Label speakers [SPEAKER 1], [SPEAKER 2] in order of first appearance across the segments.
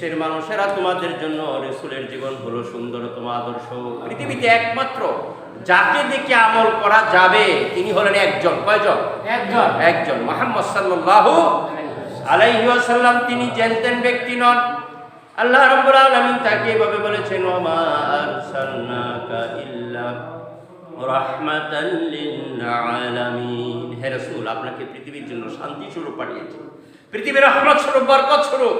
[SPEAKER 1] বিশ্বের মানুষেরা তোমাদের জন্য রসুলের জীবন হলো সুন্দরতম আদর্শ। পৃথিবীতে একমাত্র যাকে দেখে আমল করা যাবে তিনি হলেন একজন। কয়জন?
[SPEAKER 2] একজন।
[SPEAKER 1] একজন। মোহাম্মদ সাল্লাল্লাহু আলাইহি ওয়াসাল্লাম তিনি জানতেন ব্যক্তি নন। আল্লাহ রাব্বুল আলামিন তাকে এভাবে বলেছেন ওমা আরসালনাকা ইল্লা রাহমাতাল লিল আলামিন। হে রাসূল আপনাকে পৃথিবীর জন্য শান্তি স্বরূপ পাঠিয়েছি। পৃথিবীর রহমত স্বরূপ বরকত স্বরূপ।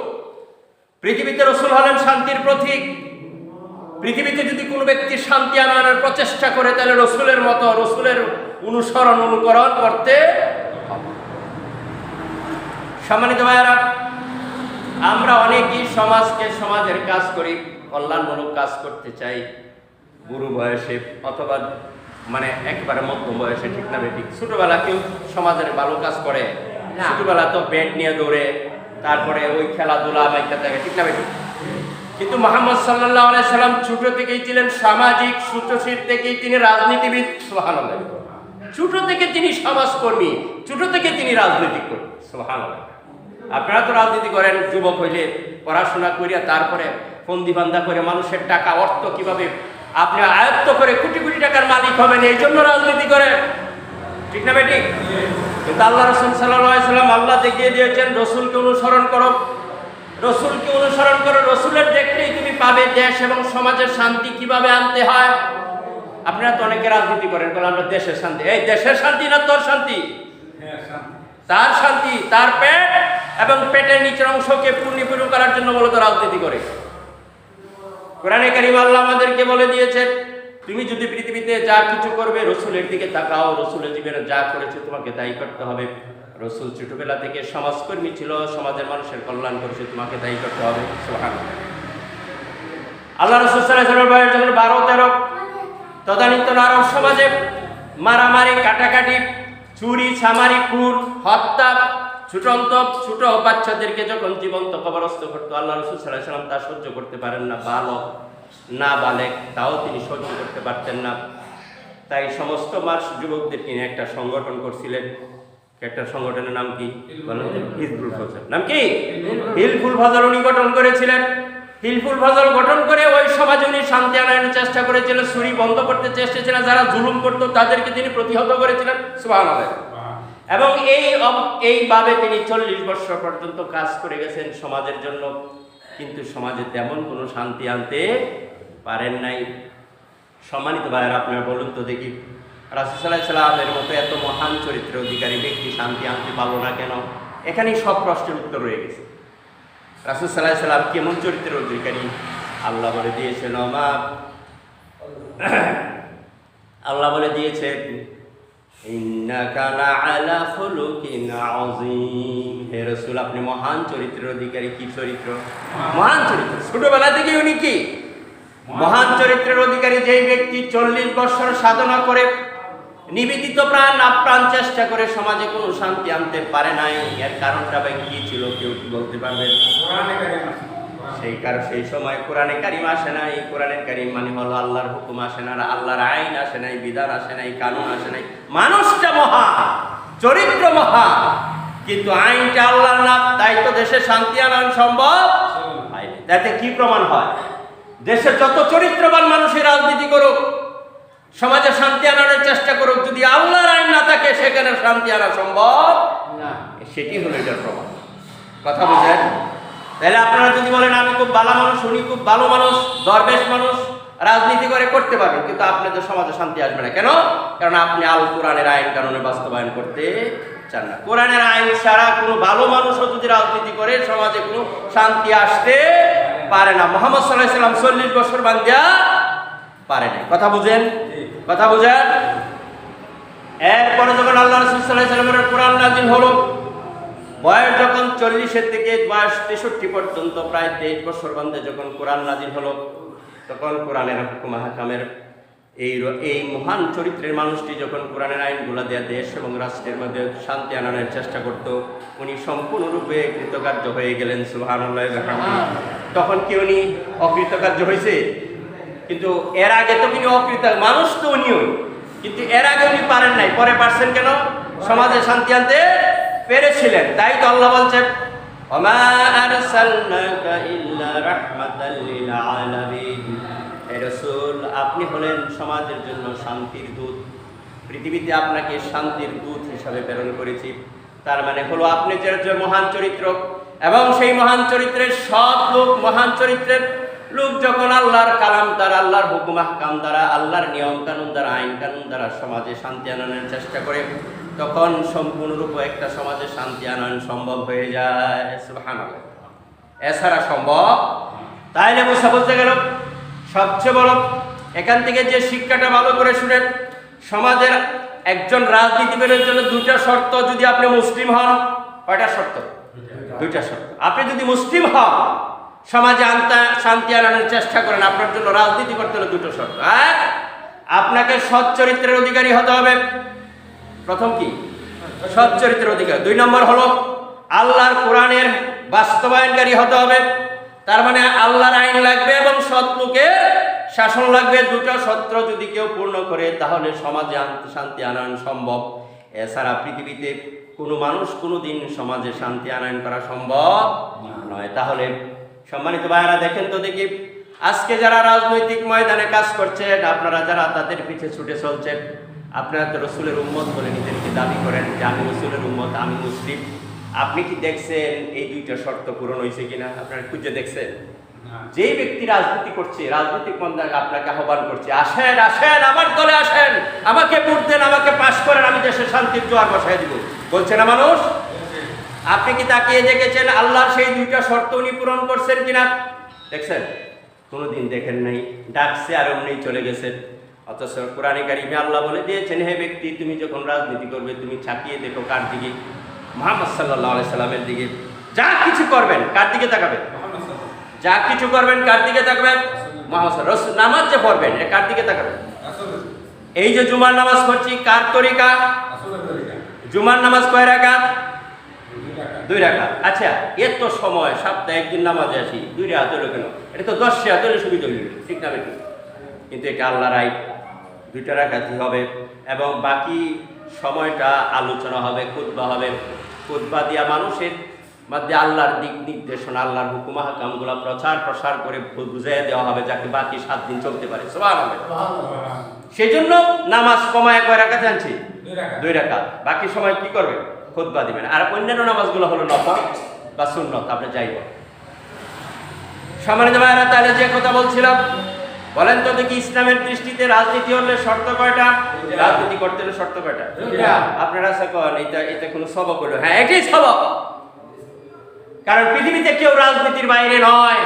[SPEAKER 1] পৃথিবীতে রসুল হলেন শান্তির প্রতীক পৃথিবীতে যদি কোনো ব্যক্তি শান্তি আনার প্রচেষ্টা করে তাহলে রসুলের মতো রসুলের অনুসরণ অনুকরণ করতে হবে। সম্মানিত ভাইয়ারা আমরা অনেকেই সমাজকে সমাজের কাজ করি কল্যাণমূলক কাজ করতে চাই গুরু বয়সে অথবা মানে একবারে মধ্যম বয়সে ঠিক না ঠিক ছোটবেলা কেউ সমাজের ভালো কাজ করে। ছোটবেলা তো ব্যাট নিয়ে দৌড়ে তারপরে ওই খেলাধুলা মাইকা থাকে ঠিক না ঠিক কিন্তু মোহাম্মদ সাল্লাহ সাল্লাম ছোট থেকেই ছিলেন সামাজিক সুতশীল থেকেই তিনি রাজনীতিবিদ। সুবহানাল্লাহ। ছোট থেকে তিনি সমাজকর্মী, ছোট থেকে তিনি রাজনীতি করেন সুবহানাল্লাহ। আপনারা তো রাজনীতি করেন, যুবক হইলে পড়াশোনা করিয়া তারপরে ফন্দি বান্ধা করে মানুষের টাকা, অর্থ কীভাবে আপনি আয়ত্ত করে কোটি কোটি টাকার মালিক হবেন, এই জন্য রাজনীতি করেন। ঠিক না বেটি? কিন্তু আল্লাহ রসুল সাল্লাহ সাল্লাম আল্লাহ দেখিয়ে দিয়েছেন রসুলকে অনুসরণ করো। রসুলকে অনুসরণ করো রসুলের দেখলেই তুমি পাবে দেশ এবং সমাজের শান্তি কীভাবে আনতে হয়। আপনারা তো অনেকে রাজনীতি করেন বলে আমরা দেশের শান্তি। এই দেশের শান্তি না তোর শান্তি? তার শান্তি তার পেট এবং পেটের নিচের অংশকে পূর্ণিপূর্ণ করার জন্য মূলত রাজনীতি করে। কোরআনে কারিম আল্লাহ আমাদেরকে বলে দিয়েছে তুমি যদি পৃথিবীতে যা কিছু করবে, রসুলের দিকে তাকাও, রসুলের জীবনে যা করেছে তোমাকে তাই করতে হবে। রসুল ছোটবেলা থেকে সমাজকর্মী ছিল, সমাজের মানুষের কল্যাণ করেছে, তোমাকে তাই করতে হবে। আল্লাহ রসুল বয়স যখন বারো, তেরো তদানীন্তন আরব সমাজে মারামারি, কাটাকাটি, চুরি, ছামারি, খুন, হত্যা, ছুটন্ত, ছোট বাচ্চাদেরকে যখন জীবন্ত কবরস্থ করতো, আল্লাহ রসুল সাল্লাহ সাল্লাম তা সহ্য করতে পারেন না, বালক। না বালেক তাও তিনি সহ্য করতে পারতেন না। তাই সমস্ত মাস যুবকদের তিনি একটা সংগঠন করছিলেন। একটা সংগঠনের নাম কি? হিজবুল ফজল। নাম কি? হিলফুল ফজল উনি গঠন করেছিলেন। হিলফুল ফজল গঠন করে ওই সমাজে উনি শান্তি আনার চেষ্টা করেছিলেন চুরি বন্ধ করতে চেষ্টা ছিলেন যারা জুলুম করতো তাদেরকে তিনি প্রতিহত করেছিলেন। সুবহানাল্লাহ। এবং এই এইভাবে তিনি চল্লিশ বছর পর্যন্ত কাজ করে গেছেন সমাজের জন্য। কিন্তু সমাজে তেমন কোনো শান্তি আনতে পারেন নাই। সম্মানিত ভাইয়ের, আপনারা বলুন তো দেখি রাসুসাল্লাহ সাল্লামের মতো এত মহান চরিত্র অধিকারী ব্যক্তি শান্তি আনতে পারল না কেন? এখানেই সব প্রশ্নের উত্তর রয়ে গেছে। রাসুল সাল্লাহ সাল্লাম কেমন চরিত্রের অধিকারী? আল্লাহ বলে দিয়েছেন মা আল্লাহ বলে দিয়েছেন হে রাসূল, আপনি মহান চরিত্রের অধিকারী, কি চরিত্র? মহান চরিত্র। ছোটবেলা থেকে উনি কি? মহান চরিত্রের অধিকারী যেই ব্যক্তি চল্লিশ বছর সাধনা করে নিবেদিত প্রাণ আপ্রাণ চেষ্টা করে সমাজে কোনো শান্তি আনতে পারে নাই। এর কারণটা ভাই কি ছিল কেউ কি বলতে পারবেন সেই কারণ সেই সময় কোরআনে কারিম আসে নাই। কোরআনের কারিম মানে হলো আল্লাহর হুকুম আসে না আল্লাহর আইন আসে নাই বিধান আসে নাই কানুন আসে নাই। মানুষটা মহা চরিত্র মহা কিন্তু আইনটা আল্লাহর না তাই তো দেশে শান্তি আনান সম্ভব তাতে কি প্রমাণ হয়? দেশে যত চরিত্রবান মানুষের রাজনীতি করুক, সমাজে শান্তি আনার চেষ্টা করুক, যদি আল্লাহর আইন না থাকে, সেখানে শান্তি আনা সম্ভব
[SPEAKER 2] না।
[SPEAKER 1] সেটি হলো এটার প্রমাণ। কথা বুঝেন তাহলে আপনারা যদি বলেন, আমি খুব ভালো মানুষ, উনি খুব ভালো মানুষ, দরবেশ মানুষ, রাজনীতি করে করতে পারবেন। কিন্তু আপনাদের সমাজে শান্তি আসবে না। কেন? কারণ আপনি আল কোরআনের আইন কারণে বাস্তবায়ন করতে চান না। কোরআনের আইন ছাড়া কোনো ভালো মানুষও যদি রাজনীতি করে, সমাজে কোনো শান্তি আসতে পারে না। মোহাম্মদ সাল্লাহ সাল্লাম চল্লিশ বছর বান্দিয়া পারে না কথা বুঝেন? কথা বুঝেন? এরপরে যখন আল্লাহ রসুল সাল্লাহ সাল্লামের কোরআন নাজিল হলো, বয়স যখন চল্লিশের থেকে বয়স তেষট্টি পর্যন্ত, প্রায় তেইশ বছর বান্ধে যখন কোরআন নাজিল হলো, তখন কোরআনের হুকুম হাকামের এই এই মহান চরিত্রের মানুষটি যখন কোরআনের আইনগুলো দেয়া দেশ এবং রাষ্ট্রের মধ্যে শান্তি আনানোর চেষ্টা করত, উনি সম্পূর্ণরূপে কৃতকার্য হয়ে গেলেন সুহান তখন কি উনি অকৃতকার্য হয়েছে। কিন্তু এর আগে তো উনি অকৃত মানুষ তো উনিও কিন্তু এর আগে উনি পারেন নাই, পরে পারছেন কেন? সমাজে শান্তি আনতে পেরেছিলেন। তাই তো আল্লাহ বলছেন আপনি হলেন সমাজের জন্য শান্তির দূত। পৃথিবীতে আপনাকে শান্তির দূত হিসাবে প্রেরণ করেছি। তার মানে হলো আপনি যে মহান চরিত্র এবং সেই মহান চরিত্রের সব লোক, মহান চরিত্রের লোক যখন আল্লাহর কালাম দ্বারা, আল্লাহর হুকুম দ্বারা, আল্লাহর নিয়ম কানুন দ্বারা, আইন কানুন দ্বারা সমাজে শান্তি আনয়নের চেষ্টা করে, তখন সম্পূর্ণরূপে একটা সমাজে শান্তি আনয়ন সম্ভব হয়ে যায়। এছাড়া সম্ভব? তাইলে বোঝা বলতে গেল, সবচেয়ে বড়, এখান থেকে যে শিক্ষাটা ভালো করে শুনেন, সমাজের একজন রাজনীতিবিদের জন্য দুটা শর্ত যদি আপনি মুসলিম হন, কয়টা শর্ত? দুইটা শর্ত। আপনি যদি মুসলিম হন, সমাজে আনতে, শান্তি আনানোর চেষ্টা করেন, আপনার জন্য রাজনীতি করতে হলে দুটো শর্ত। এক, আপনাকে সৎ চরিত্রের অধিকারী হতে হবে। প্রথম কি? সৎ চরিত্রের অধিকার। দুই নম্বর হলো, আল্লাহর কোরআনের বাস্তবায়নকারী হতে হবে। তার মানে আল্লাহর আইন লাগবে এবং সৎ লোকের শাসন লাগবে। দুটো সত্র যদি কেউ পূর্ণ করে, তাহলে সমাজে শান্তি আনয়ন সম্ভব। এছাড়া পৃথিবীতে কোনো মানুষ কোনো দিন সমাজে শান্তি আনয়ন করা সম্ভব নয়। তাহলে সম্মানিত ভাইয়েরা দেখেন তো দেখি আজকে যারা রাজনৈতিক ময়দানে কাজ করছেন আপনারা যারা তাদের পিছে ছুটে চলছেন আপনারা তো রসুলের উম্মত বলে নিজেদেরকে দাবি করেন যে আমি রসুলের উম্মত আমি মুসলিম। আপনি কি দেখছেন এই দুইটা শর্ত পূরণ হয়েছে কিনা? আপনারা খুঁজে দেখছেন? যেই ব্যক্তি রাজনীতি করছে, রাজনৈতিক মন্দাকে আপনাকে আহ্বান করছে, আসেন আসেন, আমার দলে আসেন, আমাকে ভোট দেন, আমাকে পাশ করেন, আমি দেশে শান্তির জোয়ার বসাই দিব। বলছে না মানুষ? আপনি কি তাকিয়ে দেখেছেন? আল্লাহর সেই দুইটা শর্ত উনি পূরণ করছেন কিনা? দেখছেন? কোনোদিন দেখেন নাই। ডাকছে আর অমনি চলে গেছেন। অথচ কোরআনে কারিমে আল্লাহ বলে দিয়েছেন, হে ব্যক্তি, তুমি যখন রাজনীতি করবে, তুমি ছাপিয়ে দেখো কার দিকে? মোহাম্মদ সাল্লাহ সাল্লামের দিকে। যা কিছু করবেন, কার দিকে তাকাবেন? যা কিছু করবেন, কার দিকে তাকাবেন। নামাজ যে পড়বেন, এটা কার দিকে তাকাবেন? এই যে জুমার নামাজ পড়ছি, কার তরিকা? জুমার নামাজ কয় রাখা দুই রাখা আচ্ছা এত সময়, সপ্তাহে একদিন নামাজে আসি, দুই রাত হলো কেন? এটা তো দশ রাত সুবিধা হইল, ঠিক না কিন্তু এটা আল্লাহর আইন, দুইটা রাকাতই হবে, এবং বাকি সময়টা আলোচনা হবে, খুতবা হবে। খুতবা দিয়া মানুষের মধ্যে আল্লাহর দিক নির্দেশনা আল্লাহর হুকুম হাকামগুলো প্রচার প্রসার করে বুঝাই দেওয়া হবে যাতে বাকি সাত দিন চলতে পারে। সেই জন্য নামাজ কমায় কয় রাকাত আনছি? দুই রাকাত। বাকি সময় কি করবে? খুতবা দিবেন আর অন্যান্য নামাজগুলো হলো নফল বা সুন্নত আপনি যাইব। সম্মানিত ভাইরা তাহলে যে কথা বলছিলাম বলেন তো দেখি ইসলামের দৃষ্টিতে রাজনীতি হলে শর্ত কয়টা? রাজনীতি করতে হলে শর্ত কয়টা? আপনারা সে কন এটা এটা কোনো সবক হলো। হ্যাঁ এটাই সবক। কারণ পৃথিবীতে কেউ রাজনীতির বাইরে নয়।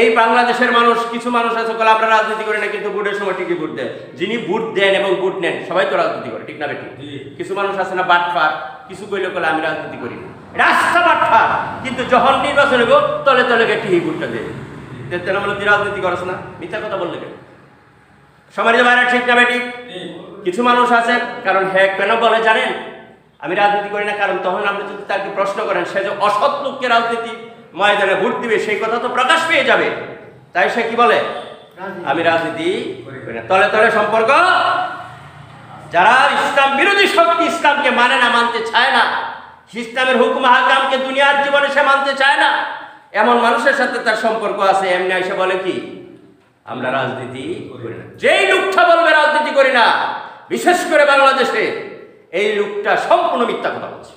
[SPEAKER 1] এই বাংলাদেশের মানুষ কিছু মানুষ আছে বলে আমরা রাজনীতি করি না কিন্তু ভোটের সময় ঠিকই ভোট দেন যিনি ভোট দেন এবং ভোট নেন সবাই তো রাজনীতি করে ঠিক না বেটি কিছু মানুষ আছে না বাট বাটফার কিছু কইলে বলে আমি রাজনীতি করি না। রাস্তা বাট বাটফার কিন্তু যখন নির্বাচন হইব তলে তলে গিয়ে ঠিকই ভোটটা দেবে দেখতে না তুই রাজনীতি করছ না মিথ্যা কথা বললে কেন? সমাজে বাইরে ঠিক না বেটি কিছু মানুষ আছে কারণ হ্যাঁ কেন বলে জানেন? আমি রাজনীতি করি না কারণ তখন আপনি যদি তাকে প্রশ্ন করেন সে যে অসৎ লোককে রাজনীতি ময়দানে ভোট দিবে সেই কথা তো প্রকাশ পেয়ে যাবে। তাই সে কি বলে? আমি রাজনীতি করি না। তলে তলে সম্পর্ক? যারা ইসলাম বিরোধী শক্তি ইসলামকে মানে না মানতে চায় না ইসলামের হুকুম হাকামকে দুনিয়ার জীবনে সে মানতে চায় না এমন মানুষের সাথে তার সম্পর্ক আছে এমনি এসে বলে কি? আমরা রাজনীতি করি না। যেই লোকটা বলবে রাজনীতি করি না। বিশেষ করে বাংলাদেশে এই লোকটা সম্পূর্ণ মিথ্যা কথা বলছে।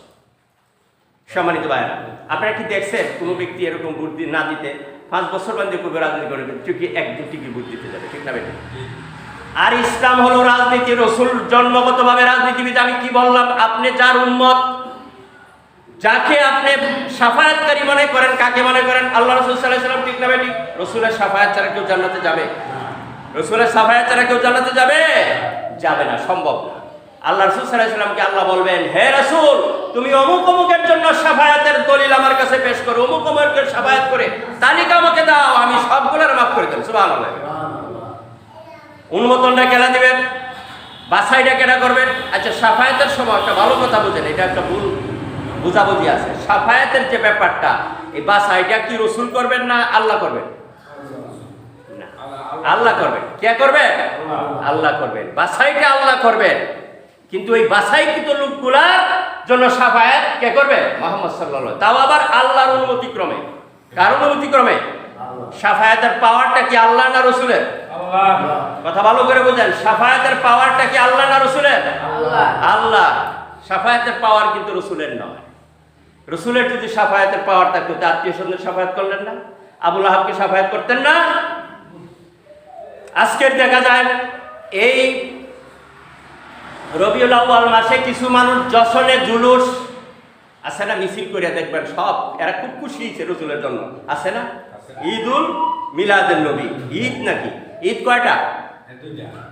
[SPEAKER 1] সম্মানিত ভাইরা আপনারা কি দেখছেন কোনো ব্যক্তি এরকম ভোট দিয়ে না দিতে? পাঁচ বছর বান্ধে করবে রাজনীতি করবে ঠিকই একদিন ঠিকই ভোট দিতে যাবে ঠিক না বেটা? আর ইসলাম হলো রাজনীতি রসুল জন্মগতভাবে রাজনীতিবিদ আমি কি বললাম? আপনি যার উন্মত যাকে আপনি সাফায়াতকারী মনে করেন কাকে মনে করেন? আল্লাহ রসুল সাল্লাহ সাল্লাম ঠিক না বেটি? রসুলের সাফায়াত ছাড়া কেউ জান্নাতে যাবে? রসুলের সাফায়াত ছাড়া কেউ জান্নাতে যাবে? যাবে না সম্ভব না। আল্লাহ রসুল সাল্লাহ সাল্লামকে আল্লাহ বলবেন হে রসুল তুমি অমুক অমুকের জন্য সাফায়াতের দলিল আমার কাছে পেশ করো অমুক অমুকের সাফায়াত করে তালিকা আমাকে দাও আমি সবগুলোর মাফ করে দেবো। সুবহানাল্লাহ। অনুমোদনটা কেনা দিবেন? বাছাইটা কেনা করবেন? আচ্ছা সাফায়াতের সময় একটা ভালো কথা বুঝেন এটা একটা ভুল বুঝাবুঝি আছে। সাফায়াতের যে ব্যাপারটা এই বাছাইটা কি রসুল করবেন না আল্লাহ করবেন? না। আল্লাহ করবেন। কে করবে আল্লাহ করবেন। বাছাইটা আল্লাহ করবেন। কিন্তু ওই বাছাইকৃত লোকগুলার জন্য সাফায়াত কে করবে? মোহাম্মদ সাল্লাল্লাহু তাও আবার আল্লাহর অনুমতি ক্রমে। কার অনুমতি ক্রমে? সাফায়াতের পাওয়ারটা কি আল্লাহ না রসুলের? কথা ভালো করে বোঝেন সাফায়াতের পাওয়ারটা কি আল্লাহ না রসুলের? আল্লাহ। সাফায়াতের পাওয়ার কিন্তু রসুলের নয়। রসুলের যদি সাফায়াতের পাওয়ার থাকতো তা আত্মীয় স্বজনের সাফায়াত করলেন না? আবুল আহাবকে সাফায়াত করতেন না? আজকের দেখা যায় এই রবিউল আউয়াল মাসে কিছু মানুষ যশনে জুলুস আছে না? মিছিল করে দেখবেন সব এরা খুব খুশি হয়েছে রসুলের জন্য। আছে না? ঈদুল মিলাদের নবী। ঈদ নাকি? ঈদ কয়টা?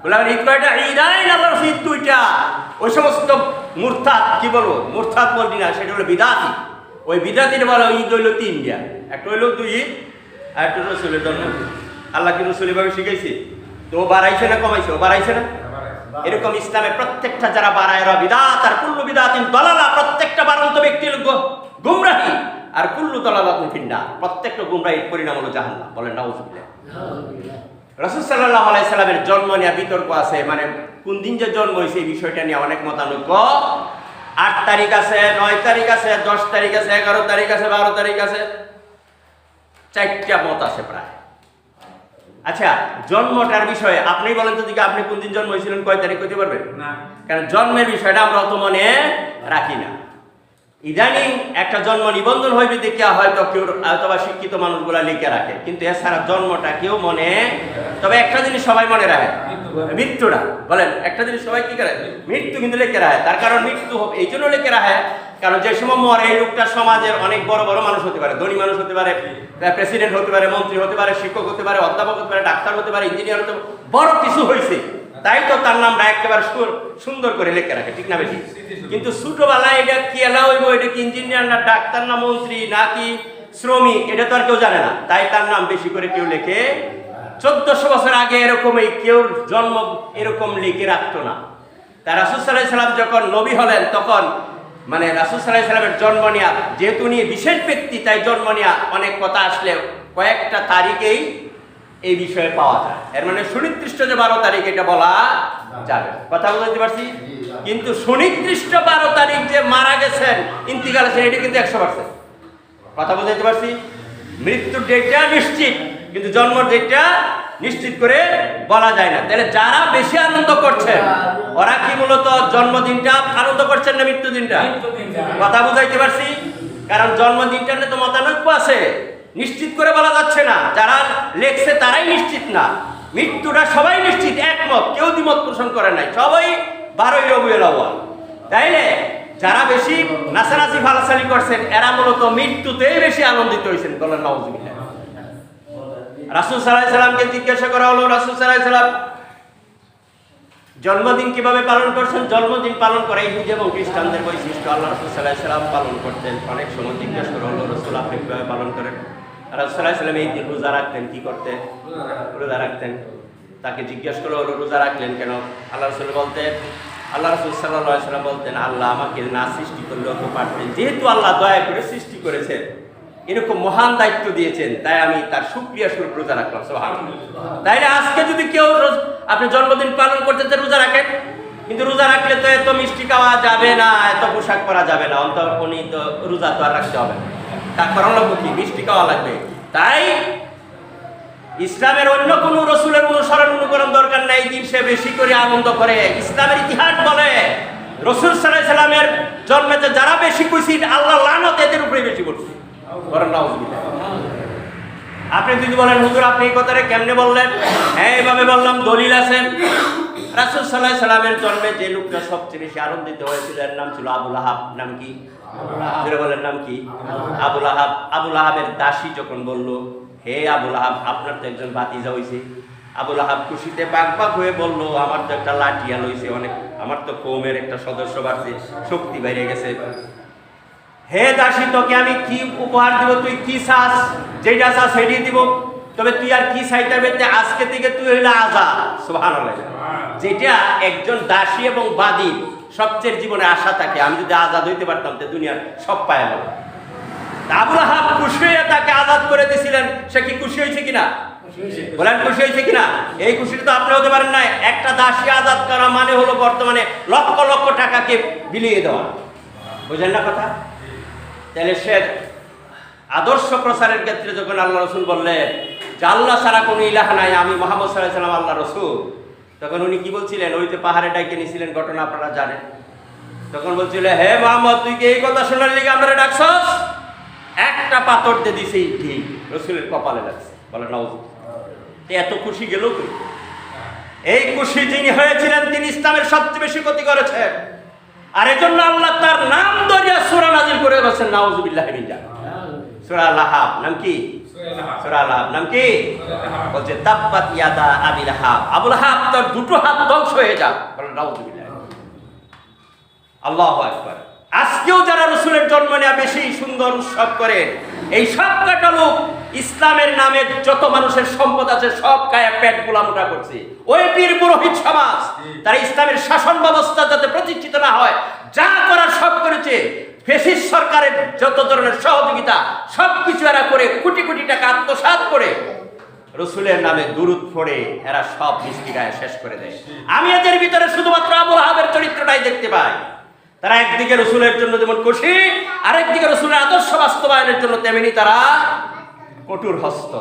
[SPEAKER 1] বললাম ঈদ কয়টা? ঈদ আইন ঈদ দুইটা। ওই সমস্ত কি বলব? না সেটা হলো বিদাতি। ওই বিদাতির বলা ঈদ হইল তিনটা একটা হইল দুই ঈদ আর একটা রসুলের আল্লাহ কি রসুল এভাবে শিখাইছে? তো ও বাড়াইছে না কমাইছে? ও বাড়াইছে না? এরকম ইসলামে প্রত্যেকটা যারা বাড়ায় বিদাত আর কুল্লু বিদাতিন দলালা, প্রত্যেকটা বারন্ত ব্যক্তির গুমরাহি আর কুল্লু দলালাতুন ফিন্না প্রত্যেকটা গুমরাহির পরিণাম হলো জাহান্নাম। বলেন, নাউজুবিল্লাহ। রসুল সাল্লাহ আলাইসাল্লামের জন্ম নিয়ে বিতর্ক আছে। মানে কোন দিন যে জন্ম হয়েছে এই বিষয়টা নিয়ে অনেক মতানৈক্য। আট তারিখ আছে, নয় তারিখ আছে, দশ তারিখ আছে, এগারো তারিখ আছে, বারো তারিখ আছে। চারটা মত আছে প্রায়। আচ্ছা জন্মটার বিষয়ে আপনি বলেন তো দিকে আপনি কোন দিন জন্ম হয়েছিলেন কয় তারিখ হতে পারবেন না। কারণ জন্মের বিষয়টা আমরা অত মনে রাখি না। ইদানিং একটা জন্ম নিবন্ধন হইবে দেখে হয়তো কেউ অথবা শিক্ষিত মানুষগুলা লিখে রাখে। কিন্তু এছাড়া জন্মটা কেউ মনে তবে একটা জিনিস সবাই মনে রাখে। মৃত্যুটা বলেন একটা জিনিস সবাই কি করে? মৃত্যু কিন্তু লিখে রাখে। তার কারণ মৃত্যু এই জন্য লিখে রাখে কারণ যে সময় মরে, এই লোকটা সমাজের অনেক বড় বড় মানুষ হতে পারে, ধনী মানুষ হতে পারে প্রেসিডেন্ট হতে পারে, মন্ত্রী হতে পারে, শিক্ষক হতে পারে, অধ্যাপক হতে পারে, ডাক্তার হতে পারে ইঞ্জিনিয়ার হতে বড় কিছু হয়েছে। তাই তো তার নামটা একেবারে সুন্দর করে লিখে রাখে, ঠিক না বেশি কিন্তু ছোটবেলায় এটা কি এলা হইব? এটা কি ইঞ্জিনিয়ার না ডাক্তার না মন্ত্রী নাকি শ্রমিক? এটা তো আর কেউ জানে না। তাই তার নাম বেশি করে কেউ লেখে, চোদ্দশো বছর আগে এরকমই কেউ জন্ম এরকম লিখে রাখতো না। তারা রাসুল সাল্লাহ যখন নবী হলেন, তখন মানে রাসুল সাল্লাহ সাল্লামের জন্ম নেওয়া যেহেতু উনি বিশেষ ব্যক্তি, তাই জন্ম নেওয়া অনেক কথা আসলে কয়েকটা তারিখেই এই বিষয়ে পাওয়া যায়। এর মানে সুনির্দিষ্ট যে বারো তারিখ, এটা বলা যাবে। কথা বুঝতে পারছি? কিন্তু সুনির্দিষ্ট বারো তারিখ যে মারা গেছেন, ইন্তিকাল আছেন এটা কিন্তু একশো পার্সেন্ট কথা বুঝতে পারছি? মৃত্যুর ডেটটা নিশ্চিত। কিন্তু জন্ম ডেটটা নিশ্চিত করে বলা যায় না। তাহলে যারা বেশি আনন্দ করছেন ওরা কি মূলত জন্মদিনটা আনন্দ করছেন না মৃত্যু দিনটা কথা বুঝাইতে পারছি? কারণ জন্মদিনটা নিয়ে তো মতানৈক্য আছে। নিশ্চিত করে বলা যাচ্ছে না। যারা লেখছে তারাই নিশ্চিত না। মৃত্যুটা সবাই নিশ্চিত একমত। কেউ দ্বিমত পোষণ করে নাই। সবাই বারোই রবিউল আউয়াল। তাইলে যারা বেশি নাচানাচি ফালাসালি করছেন এরা মূলত মৃত্যুতেই বেশি আনন্দিত হয়েছেন বলেন নওয়াজবিল্লাহ রাসুল সাল্লাহ সাল্লামকে জিজ্ঞাসা করা হলো, রাসুল সাল্লাহ সাল্লাম, জন্মদিন কীভাবে পালন করছেন? জন্মদিন পালন করে ইহুদি এবং খ্রিস্টানদের বৈশিষ্ট্য আল্লাহ রসুল সাল্লাহ সাল্লাম পালন করতেন। অনেক সময় জিজ্ঞাসা করা হলো, রসুল আপনি কীভাবে পালন করেন? রাসুল সাল্লাহ সাল্লাম এই দিন রোজা রাখতেন, কি করতেন? রোজা রাখতেন। তাকে জিজ্ঞেস করা হলো, রোজা রাখলেন কেন? আল্লাহ রসুল বলতেন, আল্লাহ রসুল সাল্লাহ সাল্লাম বলতেন, আল্লাহ আমাকে না সৃষ্টি করলেও তো পারতেন। যেহেতু আল্লাহ দয়া করে সৃষ্টি করেছেন। এরকম মহান দায়িত্ব দিয়েছেন তাই আমি তার সুক্রিয়া স্বরূপ রোজা রাখলাম সুবহানাল্লাহ। তাইলে আজকে যদি কেউ আপনি জন্মদিন পালন করতে চান, রোজা রাখেন? কিন্তু রোজা রাখলে তো এত মিষ্টি খাওয়া যাবে না এত পোশাক পরা যাবে না অন্তর উনি তো রোজা তো আর রাখতে হবে না। তার কারণ লাগবে কি? মিষ্টি খাওয়া লাগবে। তাই ইসলামের অন্য কোন রসুলের অনুসরণ অনুকরণ দরকার নাই দিন সে বেশি করে আনন্দ করে। ইসলামের ইতিহাস বলে রসুল সাল্লাহ সাল্লামের জন্মেতে যারা বেশি খুশি আল্লাহ লানত এদের উপরে বেশি করছে। আপনি যদি বলেন, হুজুর, আপনি এই কথাটা কেমনে বললেন? হ্যাঁ এইভাবে বললাম, দলিল আছে। রাসুল সাল্লাহ সাল্লামের জন্মে যে লোকটা সবচেয়ে বেশি আনন্দিত হয়েছিল, এর নাম ছিল আবুল আহাব। নাম কি? বলেন, নাম কি? আবুল আহাব। আবুল আহাবের দাসী যখন বলল, হে আবুল আহাব, আপনার তো একজন বাতিজা হয়েছে আবুল আহাব খুশিতে বাক হয়ে বলল, আমার তো একটা লাঠিয়াল হয়েছে অনেক, আমার তো কৌমের একটা সদস্য বাড়ছে, শক্তি বাইরে গেছে। হে দাসী তোকে আমি কি উপহার দিব? তুই কি চাস? যেটা চাস সেটাই দিব। তবে তুই আর কি চাইতে পেতে আজকে থেকে তুই হইলে আজাদ। সুবহানাল্লাহ। যেটা একজন দাসী এবং বাদী সবচেয়ে জীবনে আশা থাকে। আমি যদি আজাদ হইতে পারতাম তো দুনিয়ার সব পায় গেল। আবুল হাব খুশি হয়ে তাকে আজাদ করে দিয়েছিলেন সে কি খুশি হয়েছে কিনা? বলেন খুশি হয়েছে কিনা? এই খুশিটা তো আপনি হতে পারেন না একটা দাসী আজাদ করা মানে হলো বর্তমানে লক্ষ লক্ষ টাকাকে বিলিয়ে দেওয়া। বুঝেন না কথা? তাহলে সে আদর্শ প্রচারের ক্ষেত্রে যখন আল্লাহ রসুল বললেন যে আল্লাহ ছাড়া কোনো ইলাহা নাই, আমি মোহাম্মদ সাল্লাহ সাল্লাম আল্লাহ রসুল, তখন উনি কি বলছিলেন? ওই যে পাহাড়ে ডাইকে নিয়েছিলেন ঘটনা আপনারা জানেন। তখন বলছিল, হে মোহাম্মদ, তুই কি এই কথা শোনার লিগে আমরা ডাকছস? একটা পাথর দিয়ে দিছে ঠিক রসুলের কপালে লাগছে। বলে নওয়াজ এত খুশি গেল এই খুশি যিনি হয়েছিলেন, তিনি ইসলামের সবচেয়ে বেশি ক্ষতি করেছেন। আর এজন্য আল্লাহ তার নাম ধরিয়া সূরা নাজিল করে বলেছেন, নাউজুবিল্লাহ সূরা লাহাব, নাম কি? সূরা লাহাব, নাম কি? বলছে, তাব্বাত ইয়াদা আবি লাহাব। আবু লাহাব তার দুটো হাত ধ্বংস হয়ে যাক। বলে, নাউজুবিল্লাহ আল্লাহ আকবার। আজকেও যারা রসুলের জন্ম নেওয়া বেশি সুন্দর উৎসব করে এই সব লোক ইসলামের নামে যত মানুষের সম্পদ আছে, সব কায়া পেট গোলামোটা করছে। ওই পীর পুরোহিত সমাজ, তারা ইসলামের শাসন ব্যবস্থা যাতে প্রতিষ্ঠিত না হয়, যা করার সব করেছে, ফেসিস সরকারের যত ধরনের সহযোগিতা, সব কিছু এরা করে কোটি কোটি টাকা আত্মসাৎ করে, রসুলের নামে দুরুদ পড়ে এরা সব মিষ্টি গায়ে শেষ করে দেয়। আমি এদের ভিতরে শুধুমাত্র আবুল আহাবের চরিত্রটাই দেখতে পাই। তারা একদিকে রসুলের জন্য যেমন খুশি, আরেকদিকে রসুলের আদর্শ বাস্তবায়নের জন্য তেমনি তারা কঠোর হস্ত।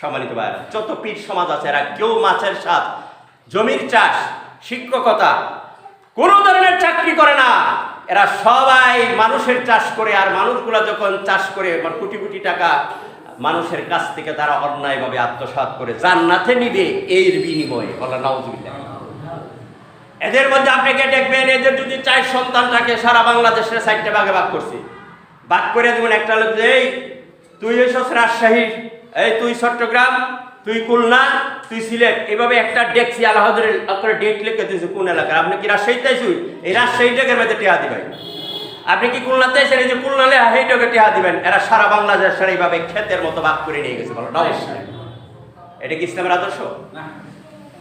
[SPEAKER 1] সম্মানিত ভাই, যত পীর সমাজ আছে, এরা কেউ মাছের স্বাদ, জমির চাষ, শিক্ষকতা, কোন ধরনের চাকরি করে না। এরা সবাই মানুষের চাষ করে, আর মানুষগুলা যখন চাষ করে কোটি কোটি টাকা মানুষের কাছ থেকে তারা অন্যায়ভাবে আত্মসাৎ করে। জান্নাতে নিবে, এর বিনিময়ে। বলা নাউজুবিল্লাহ। এদের মধ্যে আপনাকে দেখবেন, এদের যদি চার সন্তান থাকে সারা বাংলাদেশের সাইডটা ভাগে ভাগ করছে। ভাগ করে যেমন একটা লোক যে, এই তুই এসছ রাজশাহীর এই তুই চট্টগ্রাম তুই খুলনা তুই সিলেট এভাবে একটা ডেকসি আলাহাদের করে ডেট লিখে দিয়েছে কোন এলাকার? আপনি কি রাজশাহীতে আইসুই এই রাজশাহী ডেকের মধ্যে টেহা দিবেন। আপনি কি খুলনাতে এসে এই যে খুলনালে সেইটাকে টেহা দিবেন। এরা সারা বাংলাদেশের এইভাবে ক্ষেতের মতো ভাগ করে নিয়ে গেছে বলো এটা কি ইসলামের আদর্শ?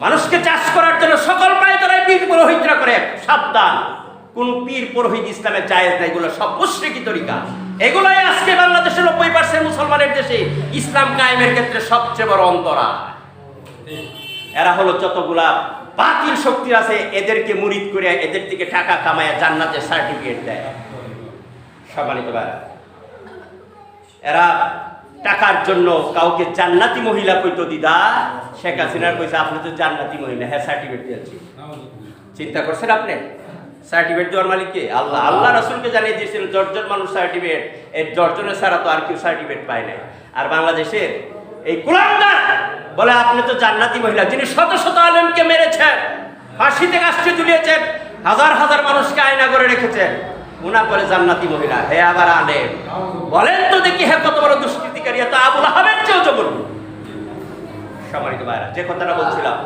[SPEAKER 1] মানুষকে চাষ করার জন্য সকল প্রায় তারা পীর পুরোহিতরা করে সাবধান। কোন পীর পুরোহিত ইসলামের জায়েজ নাই এগুলো সব মুশরিকি তরিকা এগুলাই আজকে বাংলাদেশের নব্বই পার্সেন্ট মুসলমানের দেশে ইসলাম কায়েমের ক্ষেত্রে সবচেয়ে বড় অন্তরা। এরা হলো যতগুলা বাতিল শক্তি আছে, এদেরকে মুরিদ করে এদের থেকে টাকা কামায় জান্নাতের সার্টিফিকেট দেয়। সম্মানিত ভাইরা এরা টাকার জন্য কাউকে জান্নাতি মহিলা কইতো, দিদা, শেখ হাসিনার কইছে, আপনি তো জান্নাতি মহিলা। হ্যাঁ সার্টিফিকেট দিয়েছি। চিন্তা করছেন আপনি? সার্টিফিকেট দেওয়ার মালিক কে? আল্লাহ। আল্লাহ। রাসুলকে জানিয়ে দিয়েছিলেন দশজন মানুষ সার্টিফিকেট এই দশজনের ছাড়া তো আর কেউ সার্টিফিকেট পায় নাই। আর বাংলাদেশের এই কুলান্দার বলে আপনি তো জান্নাতি মহিলা যিনি শত শত আলেমকে মেরেছেন ফাঁসিতে কাষ্টে ঝুলিয়েছেন হাজার হাজার মানুষকে আয়না করে রেখেছেন উনা করে জান্নাতি মহিলা হে আবার আলেম বলেন তো দেখি হে কত বড় দুষ্কৃতিকারী এত আবুল আহমেদ চেয়েও জবর সম্মানিত ভাইরা যে কথাটা বলছিলাম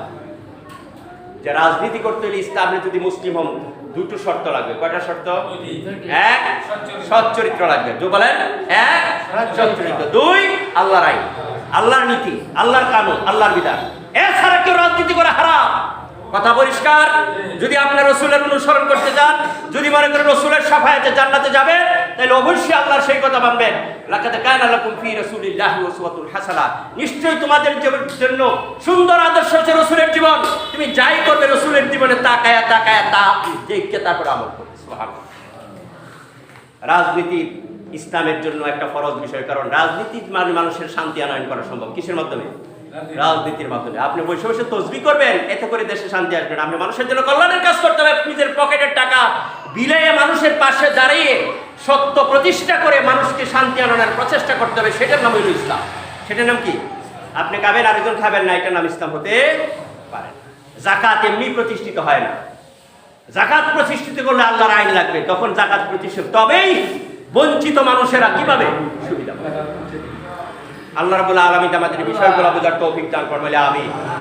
[SPEAKER 1] যে রাজনীতি করতে হলে ইসলামে যদি মুসলিম হন দুটো শর্ত লাগবে। কয়টা শর্ত? এক সৎ চরিত্র লাগবে। দু বলেন, এক সৎ চরিত্র দুই, আল্লাহর আইন। আল্লাহর নীতি, আল্লাহর কানুন, আল্লাহর বিধান। এছাড়া কেউ রাজনীতি করে হারাম। কথা পরিষ্কার? যদি আপনার রসুলের অনুসরণ করতে চান যদি মনে করেন রসুলের সাফায়াতে জান্নাতে যাবে তাহলে অবশ্যই আল্লাহর সেই কথা মানবেন নিশ্চয়ই তোমাদের জন্য সুন্দর আদর্শ হচ্ছে রসুলের জীবন। তুমি যাই করবে রসুলের জীবনে তাকায়া তাকায়া তা তারপর আমল করবে। সুবহানাল্লাহ। রাজনীতি ইসলামের জন্য একটা ফরজ বিষয় কারণ রাজনীতি মানে মানুষের শান্তি আনয়ন করা সম্ভব। কিসের মাধ্যমে? রাজনীতির মাধ্যমে। আপনি বসে বসে তসবি করবেন এতে করে দেশে শান্তি আসবে না। আপনি মানুষের জন্য কল্যাণের কাজ করতে হবে। নিজের পকেটের টাকা বিলাইয়ে মানুষের পাশে দাঁড়িয়ে সত্য প্রতিষ্ঠা করে মানুষকে শান্তি আনানোর প্রচেষ্টা করতে হবে, সেটার নাম হইল ইসলাম। সেটার নাম কি? আপনি খাবেন, আরেকজন খাবেন না, এটার নাম ইসলাম হতে পারে জাকাত এমনি প্রতিষ্ঠিত হয় না। জাকাত প্রতিষ্ঠিত করলে আল্লাহর আইন লাগবে, তখন জাকাত প্রতিষ্ঠিত। তবেই বঞ্চিত মানুষেরা কীভাবে? সুবিধা আল্লাহ রাবুল আলমিন আমাদের বিষয়গুলো বোঝার তৌফিক দান করবে আমি